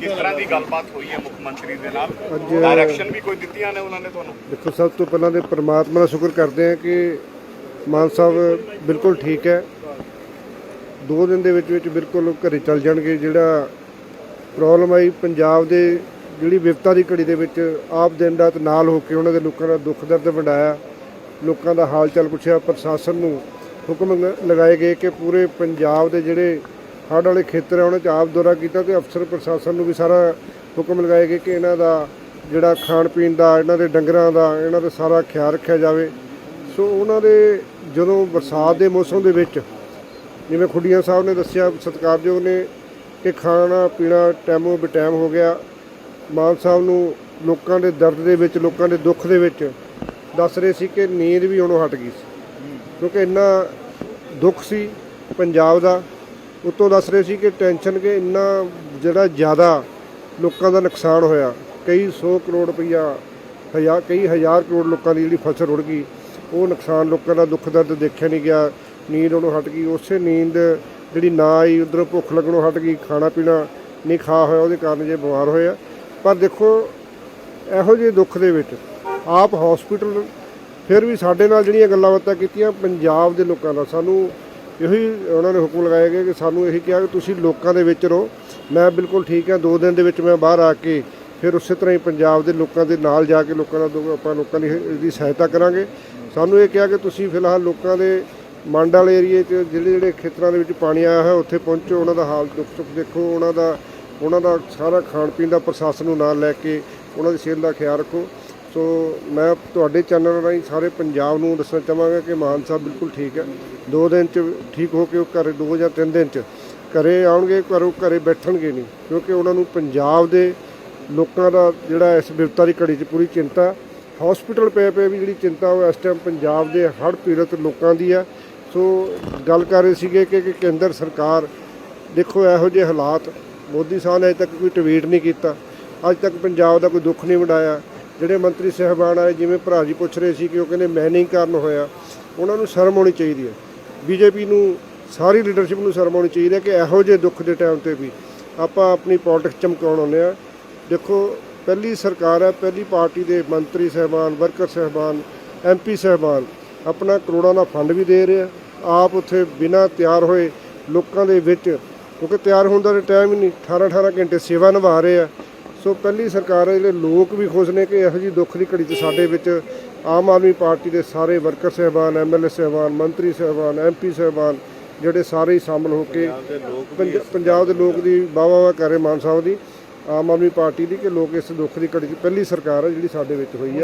ਕਿਸ ਤਰ੍ਹਾਂ ਦੀ ਗੱਲਬਾਤ ਹੋਈ ਹੈ ਮੁੱਖ ਮੰਤਰੀ ਦੇ ਨਾਲ? ਡਾਇਰੈਕਸ਼ਨ ਵੀ ਕੋਈ ਦਿੱਤੀਆਂ ਨੇ ਉਹਨਾਂ ਨੇ ਤੁਹਾਨੂੰ? ਦੇਖੋ ਸਭ ਤੋਂ ਪਹਿਲਾਂ ਤੇ ਪ੍ਰਮਾਤਮਾ ਦਾ ਸ਼ੁਕਰ ਕਰਦੇ ਹਾਂ ਕਿ ਮਾਨ ਸਾਹਿਬ ਬਿਲਕੁਲ ਠੀਕ ਹੈ। ਦੋ ਦਿਨ ਦੇ ਵਿੱਚ ਵਿੱਚ ਬਿਲਕੁਲ ਘਰੇ ਚੱਲ ਜਾਣਗੇ। ਜਿਹੜਾ ਪ੍ਰੋਬਲਮ ਆਈ ਪੰਜਾਬ ਦੇ ਜਿਹੜੀ ਵਿਪਤਾ ਦੀ ਘੜੀ ਦੇ ਵਿੱਚ ਆਪ ਦਿਨ ਰਾਤ ਨਾਲ ਹੋ ਕੇ ਉਹਨਾਂ ਦੇ ਲੋਕਾਂ ਦਾ ਦੁੱਖ ਦਰਦ ਵੰਡਾਇਆ ਲੋਕਾਂ ਦਾ ਹਾਲ ਚਾਲ ਪੁੱਛਿਆ ਪ੍ਰਸ਼ਾਸਨ ਨੂੰ ਹੁਕਮ ਲਗਾਏ ਗਏ ਕਿ ਪੂਰੇ ਪੰਜਾਬ ਦੇ ਜਿਹੜੇ ਹੜ੍ਹ ਵਾਲੇ ਖੇਤਰ ਹੈ, ਉਹਨਾਂ 'ਚ ਆਪ ਦੌਰਾ ਕੀਤਾ ਤੇ ਅਫਸਰ ਪ੍ਰਸ਼ਾਸਨ ਨੂੰ ਵੀ ਸਾਰਾ ਹੁਕਮ ਲਗਾਏ ਗਏ ਕਿ ਇਹਨਾਂ ਦਾ ਜਿਹੜਾ ਖਾਣ ਪੀਣ ਦਾ, ਇਹਨਾਂ ਦੇ ਡੰਗਰਾਂ ਦਾ, ਇਹਨਾਂ ਦਾ ਸਾਰਾ ਖਿਆਲ ਰੱਖਿਆ ਜਾਵੇ। ਸੋ ਉਹਨਾਂ ਦੇ ਜਦੋਂ ਬਰਸਾਤ ਦੇ ਮੌਸਮ ਦੇ ਵਿੱਚ, ਜਿਵੇਂ ਖੁੱਡੀਆਂ ਸਾਹਿਬ ਨੇ ਦੱਸਿਆ, ਸਤਿਕਾਰਯੋਗ ਨੇ ਕਿ ਖਾਣਾ ਪੀਣਾ ਟਾਈਮੋ ਬਟਾਈਮ ਹੋ ਗਿਆ। ਮਾਨ ਸਾਹਿਬ ਨੂੰ ਲੋਕਾਂ ਦੇ ਦਰਦ ਦੇ ਵਿੱਚ, ਲੋਕਾਂ ਦੇ ਦੁੱਖ ਦੇ ਵਿੱਚ ਦੱਸ ਰਹੇ ਸੀ ਕਿ ਨੀਂਦ ਵੀ ਉਹਨੋਂ ਹਟ ਗਈ ਸੀ। ਕਿਉਂਕਿ ਇੰਨਾ ਦੁੱਖ ਸੀ ਪੰਜਾਬ ਦਾ ਉਤੋਂ ਦੱਸ ਰਹੇ ਸੀ ਕਿ ਟੈਨਸ਼ਨ ਕਿ ਇੰਨਾ ਜਿਹੜਾ ਜ਼ਿਆਦਾ ਲੋਕਾਂ ਦਾ ਨੁਕਸਾਨ ਹੋਇਆ, ਕਈ 100 ਕਰੋੜ ਰੁਪਈਆ, ਹਜ਼ਾਰ, ਕਈ ਹਜ਼ਾਰ ਕਰੋੜ ਲੋਕਾਂ ਦੀ ਜਿਹੜੀ ਫਸਲ ਰੁੜ ਗਈ, ਉਹ ਨੁਕਸਾਨ ਲੋਕਾਂ ਦਾ ਦੁੱਖ ਦਰਦ ਦੇਖਿਆ ਨਹੀਂ ਗਿਆ, ਨੀਂਦ ਉਹਨੂੰ ਹਟ ਗਈ, ਉਸੇ ਨੀਂਦ ਜਿਹੜੀ ਨਾ ਆਈ, ਉਧਰੋਂ ਭੁੱਖ ਲੱਗਣੋਂ ਹਟ ਗਈ, ਖਾਣਾ ਪੀਣਾ ਨਹੀਂ ਖਾ ਹੋਇਆ, ਉਹਦੇ ਕਾਰਨ ਜੇ ਬਿਮਾਰ ਹੋਇਆ ਪਰ ਦੇਖੋ, ਇਹੋ ਜਿਹੇ ਦੁੱਖ ਦੇ ਵਿੱਚ ਆਪ ਹਸਪੀਟਲ ਫਿਰ ਵੀ ਸਾਡੇ ਨਾਲ ਜਿਹੜੀਆਂ ਗੱਲਾਂ ਬਾਤਾਂ ਕੀਤੀਆਂ, ਪੰਜਾਬ ਦੇ ਲੋਕਾਂ ਦਾ ਸਾਨੂੰ ਇਹੀ ਉਹਨਾਂ ਨੇ ਹੁਕਮ ਲਗਾਏ ਗਏ ਕਿ ਸਾਨੂੰ ਇਹੀ ਕਿਹਾ ਕਿ ਤੁਸੀਂ ਲੋਕਾਂ ਦੇ ਵਿੱਚ ਰਹੋ। ਮੈਂ ਬਿਲਕੁਲ ਠੀਕ ਹਾਂ, ਦੋ ਦਿਨ ਦੇ ਵਿੱਚ ਮੈਂ ਬਾਹਰ ਆ ਕੇ ਫਿਰ ਉਸੇ ਤਰ੍ਹਾਂ ਹੀ ਪੰਜਾਬ ਦੇ ਲੋਕਾਂ ਦੇ ਨਾਲ ਜਾ ਕੇ ਲੋਕਾਂ ਦਾ ਦੁੱਖ- ਆਪਾਂ ਲੋਕਾਂ ਦੀ ਇਹਦੀ ਸਹਾਇਤਾ ਕਰਾਂਗੇ। ਸਾਨੂੰ ਇਹ ਕਿਹਾ ਕਿ ਤੁਸੀਂ ਫਿਲਹਾਲ ਲੋਕਾਂ ਦੇ ਮੰਡ ਵਾਲੇ ਏਰੀਏ 'ਚ ਜਿਹੜੇ ਜਿਹੜੇ ਖੇਤਰਾਂ ਦੇ ਵਿੱਚ ਪਾਣੀ ਆਇਆ ਹੈ ਉੱਥੇ ਪਹੁੰਚੋ, ਉਹਨਾਂ ਦਾ ਹਾਲ ਦੁੱਖ ਸੁੱਖ ਦੇਖੋ, ਉਹਨਾਂ ਦਾ ਉਹਨਾਂ ਦਾ ਸਾਰਾ ਖਾਣ ਪੀਣ ਦਾ ਪ੍ਰਸ਼ਾਸਨ ਨੂੰ ਨਾਲ ਲੈ ਕੇ ਉਹਨਾਂ ਦੀ ਸਿਹਤ ਦਾ ਖਿਆਲ ਰੱਖੋ। ਸੋ ਮੈਂ ਤੁਹਾਡੇ ਚੈਨਲ ਰਾਹੀਂ ਸਾਰੇ ਪੰਜਾਬ ਨੂੰ ਦੱਸਣਾ ਚਾਹਾਂਗਾ ਕਿ ਮਾਨ ਸਾਹਿਬ ਬਿਲਕੁਲ ਠੀਕ ਹੈ। ਦੋ ਦਿਨ ਚ ਠੀਕ ਹੋ ਕੇ ਉਹ ਘਰੇ, ਦੋ ਜਾਂ ਤਿੰਨ ਦਿਨ ਚ ਘਰੇ ਆਉਣਗੇ ਘਰੋਂ ਘਰੇ ਬੈਠਣਗੇ ਨਹੀਂ, ਕਿਉਂਕਿ ਉਹਨਾਂ ਨੂੰ ਪੰਜਾਬ ਦੇ ਲੋਕਾਂ ਦਾ ਜਿਹੜਾ ਇਸ ਵਿਪਤਾ ਦੀ ਘੜੀ 'ਚ ਪੂਰੀ ਚਿੰਤਾ। ਹਸਪੀਟਲ ਪਏ ਪਏ ਵੀ ਜਿਹੜੀ ਚਿੰਤਾ ਉਹ ਇਸ ਟਾਈਮ ਪੰਜਾਬ ਦੇ ਹੜ੍ਹ ਪੀੜਤ ਲੋਕਾਂ ਦੀ ਆ ਸੋ ਗੱਲ ਕਰ ਰਹੇ ਸੀਗੇ ਕਿ ਕੇਂਦਰ ਸਰਕਾਰ, ਦੇਖੋ ਇਹੋ ਜਿਹੇ ਹਾਲਾਤ, ਮੋਦੀ ਸਾਹਿਬ ਨੇ ਅਜੇ ਤੱਕ ਕੋਈ ਟਵੀਟ ਨਹੀਂ ਕੀਤਾ। ਅੱਜ ਤੱਕ ਪੰਜਾਬ ਦਾ ਕੋਈ ਦੁੱਖ ਨਹੀਂ ਵੰਡਾਇਆ। ਜਿਹੜੇ ਮੰਤਰੀ ਸਹਿਬਾਨ ਆਏ, ਜਿਵੇਂ ਭਰਾ ਜੀ ਪੁੱਛ ਰਹੇ ਸੀ ਕਿ ਉਹ ਕਹਿੰਦੇ ਮੈਂ ਨਹੀਂ ਕਾਰਨ ਹੋਇਆ, ਉਹਨਾਂ ਨੂੰ ਸ਼ਰਮ ਆਉਣੀ ਚਾਹੀਦੀ ਹੈ। ਬੀਜੇਪੀ ਨੂੰ, ਸਾਰੀ ਲੀਡਰਸ਼ਿਪ ਨੂੰ ਸ਼ਰਮ ਆਉਣੀ ਚਾਹੀਦੀ ਹੈ ਕਿ ਇਹੋ ਜਿਹੇ ਦੁੱਖ ਦੇ ਟਾਈਮ ਤੇ ਵੀ ਆਪਾਂ ਆਪਣੀ ਪੋਲਿਟਿਕਸ ਚਮਕਾਉਣ ਆਉਂਦੇ ਆ ਦੇਖੋ, ਪਹਿਲੀ ਸਰਕਾਰ ਹੈ, ਪਹਿਲੀ ਪਾਰਟੀ ਦੇ ਮੰਤਰੀ ਸਹਿਬਾਨ ਵਰਕਰ ਸਹਿਬਾਨ ਐਮਪੀ ਸਹਿਬਾਨ, ਆਪਣਾ ਕਰੋੜਾਂ ਦਾ ਫੰਡ ਵੀ ਦੇ ਰਹੇ ਆ। ਆਪ ਉੱਥੇ ਬਿਨਾਂ ਤਿਆਰ ਹੋਏ ਲੋਕਾਂ ਦੇ ਵਿੱਚ, ਕਿਉਂਕਿ ਤਿਆਰ ਹੋਣ ਦਾ ਟਾਈਮ ਹੀ ਨਹੀਂ 18 18 ਘੰਟੇ ਸੇਵਾ ਨਿਭਾ ਰਹੇ ਆ। ਸੋ ਪਹਿਲੀ ਸਰਕਾਰ ਜਿਹੜੇ ਲੋਕ ਵੀ ਖੁਸ਼ ਨੇ ਕਿ ਇਹੋ ਜਿਹੀ ਦੁੱਖ ਦੀ ਘੜੀ 'ਚ ਸਾਡੇ ਵਿੱਚ ਆਮ ਆਦਮੀ ਪਾਰਟੀ ਦੇ ਸਾਰੇ ਵਰਕਰ ਸਹਿਬਾਨ ਐਮਐਲਏ ਸਹਿਬਾਨ ਮੰਤਰੀ ਸਹਿਬਾਨ ਐਮਪੀ ਸਹਿਬਾਨ ਜਿਹੜੇ ਸਾਰੇ ਹੀ ਸ਼ਾਮਲ ਹੋ ਕੇ ਪੰਜ- ਪੰਜਾਬ ਦੇ ਲੋਕ ਦੀ ਵਾਹ ਕਰ ਮਾਨ ਸਾਹਿਬ ਦੀ ਆਮ ਆਦਮੀ ਪਾਰਟੀ ਦੀ ਕਿ ਲੋਕ ਇਸ ਦੁੱਖ ਦੀ ਘੜੀ 'ਚ ਪਹਿਲੀ ਸਰਕਾਰ ਹੈ ਜਿਹੜੀ ਸਾਡੇ ਵਿੱਚ ਹੋਈ ਹੈ।